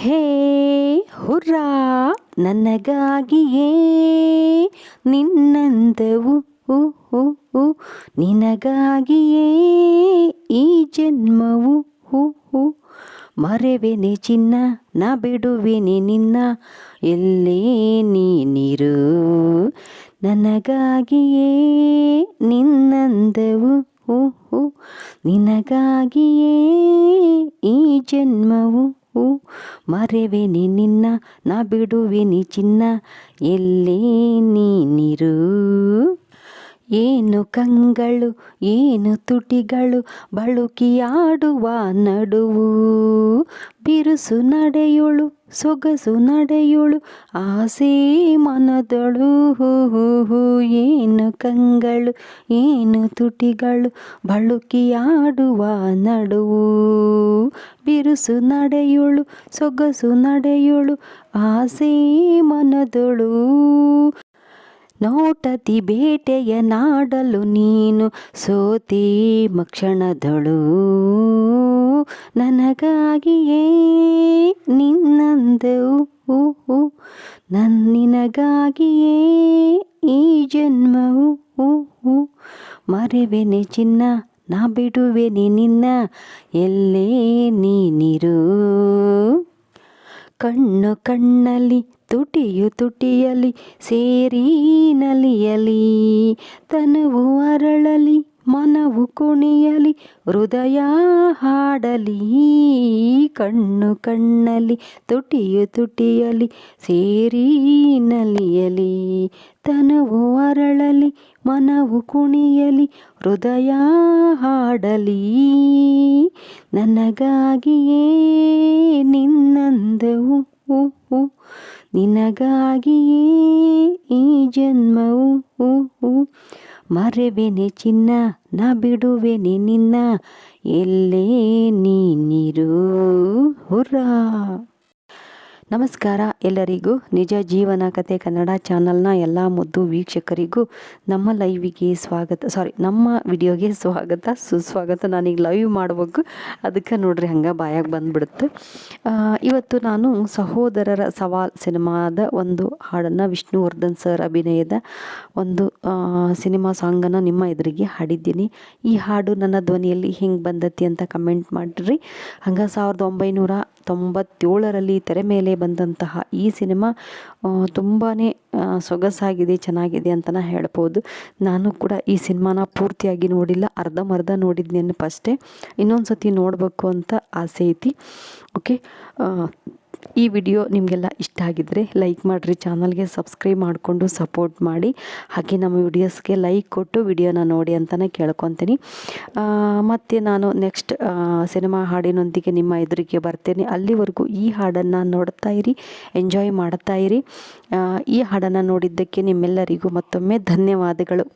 ಹೇ ಹುರ್ರಾ, ನನಗಾಗಿಯೇ ನಿನ್ನಂದವು. ಹು ಹು ನಿನಗಾಗಿಯೇ ಈ ಜನ್ಮವು. ಹು ಹು, ಮರೆವೆನೆ ಚಿನ್ನ, ನಾ ಬಿಡುವೆನೆ ನಿನ್ನ. ಎಲ್ಲೇ ನೀನಿರು ನನಗಾಗಿಯೇ ನಿನ್ನಂದವು. ಹು ಹು, ನಿನಗಾಗಿಯೇ ಈ ಜನ್ಮವು. ಹು ಮರೆವೆನೆ ನಿನ್ನ, ನಾ ಬಿಡುವೆನಿ ಚಿನ್ನ. ಎಲ್ಲೇ ನೀನಿರು ಏನು ಕಂಗಳು, ಏನು ತುಟಿಗಳು, ಬಳುಕಿಯಾಡುವ ನಡುವು ಬಿರುಸು ನಡೆಯೋಳು, ಸೊಗಸು ನಡೆಯೋಳು, ಆಸೆ ಮನದಳು. ಹೂ, ಏನು ಕಂಗಳು, ಏನು ತುಟಿಗಳು, ಬಳುಕಿಯಾಡುವ ನಡುವು ಬಿರುಸು ನಡೆಯೋಳು, ಸೊಗಸು ನಡೆಯೋಳು, ಆಸೆ ಮನದೊಳು. ನೋಟತಿ ಬೇಟೆಯ ನಾಡಲು ನೀನು ಸೋತಿ ಮಕ್ಷಣದಳು. ನನಗಾಗಿಯೇ ನಿನ್ನಂದವು ಹೂ ನನ್ನಿನಗಾಗಿಯೇ ಈ ಜನ್ಮವು. ಮರೆವೆನೆ ಚಿನ್ನ ನಾ ಬಿಡುವೆನೆ ನಿನ್ನ, ಎಲ್ಲೇ ನೀನಿರು ಕಣ್ಣು ಕಣ್ಣಲ್ಲಿ ತುಟಿಯು ತುಟಿಯಲಿ, ಸೇರಿ ನಲಿಯಲಿ, ತನುವು ಅರಳಲಿ, ಮನವು ಕುಣಿಯಲಿ, ಹೃದಯ ಹಾಡಲಿ. ಕಣ್ಣು ಕಣ್ಣಲ್ಲಿ ತುಟಿಯು ತುಟಿಯಲಿ, ಸೇರಿ ನಲಿಯಲಿ, ತನುವು ಅರಳಲಿ ಮನವು ಕುಣಿಯಲಿ, ಹೃದಯ ಹಾಡಲಿ. ನನಗಾಗಿಯೇ ನಿನ್ನಂದವು. ನಿನಗಾಗಿಯೇ ಈ ಜನ್ಮವು. ಮರೆವೆನೆ ಚಿನ್ನ, ನಾ ಬಿಡುವೆನೆ ನಿನ್ನ. ಎಲ್ಲೇ ನೀನಿರು. ಹುರ್ರಾ. ನಮಸ್ಕಾರ ಎಲ್ಲರಿಗೂ ನಿಜ ಜೀವನ ಕತೆ ಕನ್ನಡ ಚಾನಲ್ನ ಎಲ್ಲ ಮುದ್ದು ವೀಕ್ಷಕರಿಗೂ ನಮ್ಮ ಲೈವಿಗೆ ಸ್ವಾಗತ ಸಾರಿ ನಮ್ಮ ವಿಡಿಯೋಗೆ ಸ್ವಾಗತ, ಸುಸ್ವಾಗತ. ನಾನೀಗ ಲೈವ್ ಮಾಡಬೇಕು. ಅದಕ್ಕೆ ನೋಡ್ರಿ ಹಂಗೆ ಬಾಯಾಗಿ ಬಂದ್ಬಿಡುತ್ತೆ. ಇವತ್ತು ನಾನು ಸಹೋದರರ ಸವಾಲ್ ಸಿನಿಮಾದ ಒಂದು ಹಾಡನ್ನು ವಿಷ್ಣುವರ್ಧನ್ ಸರ್ ಅಭಿನಯದ ಒಂದು ಸಿನಿಮಾ ಸಾಂಗನ್ನು ನಿಮ್ಮ ಎದುರಿಗೆ ಹಾಡಿದ್ದೀನಿ. ಈ ಹಾಡು ನನ್ನ ಧ್ವನಿಯಲ್ಲಿ ಹಿಂಗೆ ಬಂದತಿ ಅಂತ ಕಮೆಂಟ್ ಮಾಡಿರಿ. ಹಂಗೆ ಸಾವಿರದ ಒಂಬೈನೂರ ತೊಂಬತ್ತೇಳರಲ್ಲಿ ತೆರೆ ಮೇಲೆ ಬಂದಂತಹ ಈ ಸಿನಿಮಾ ತುಂಬಾ ಸೊಗಸಾಗಿದೆ, ಚೆನ್ನಾಗಿದೆ ಅಂತಲೇ ಹೇಳ್ಬೋದು. ನಾನು ಕೂಡ ಈ ಸಿನಿಮಾನ ಪೂರ್ತಿಯಾಗಿ ನೋಡಿಲ್ಲ ಅರ್ಧಂಬರ್ಧ ನೋಡಿದ್ನೇನು ನೆನಪಷ್ಟೇ ಇನ್ನೊಂದು ಸತಿ ನೋಡಬೇಕು ಅಂತ ಆಸೆ ಐತಿ. ಓಕೆ ಈ ವಿಡಿಯೋ ನಿಮಗೆಲ್ಲ ಇಷ್ಟ ಆಗಿದ್ದರೆ ಲೈಕ್ ಮಾಡಿರಿ, ಚಾನಲ್ಗೆ ಸಬ್ಸ್ಕ್ರೈಬ್ ಮಾಡಿಕೊಂಡು ಸಪೋರ್ಟ್ ಮಾಡಿ. ಹಾಗೆ ನಮ್ಮ ವಿಡಿಯೋಸ್ಗೆ ಲೈಕ್ ಕೊಟ್ಟು ವಿಡಿಯೋನ ನೋಡಿ ಅಂತಲೇ ಕೇಳ್ಕೊತೀನಿ. ಮತ್ತು ನಾನು ನೆಕ್ಸ್ಟ್ ಸಿನಿಮಾ ಹಾಡಿನೊಂದಿಗೆ ನಿಮ್ಮ ಎದುರಿಗೆ ಬರ್ತೇನೆ. ಅಲ್ಲಿವರೆಗೂ ಈ ಹಾಡನ್ನು ನೋಡ್ತಾ ಇರಿ, ಎಂಜಾಯ್ ಮಾಡ್ತಾ ಇರಿ. ಈ ಹಾಡನ್ನು ನೋಡಿದ್ದಕ್ಕೆ ನಿಮ್ಮೆಲ್ಲರಿಗೂ ಮತ್ತೊಮ್ಮೆ ಧನ್ಯವಾದಗಳು.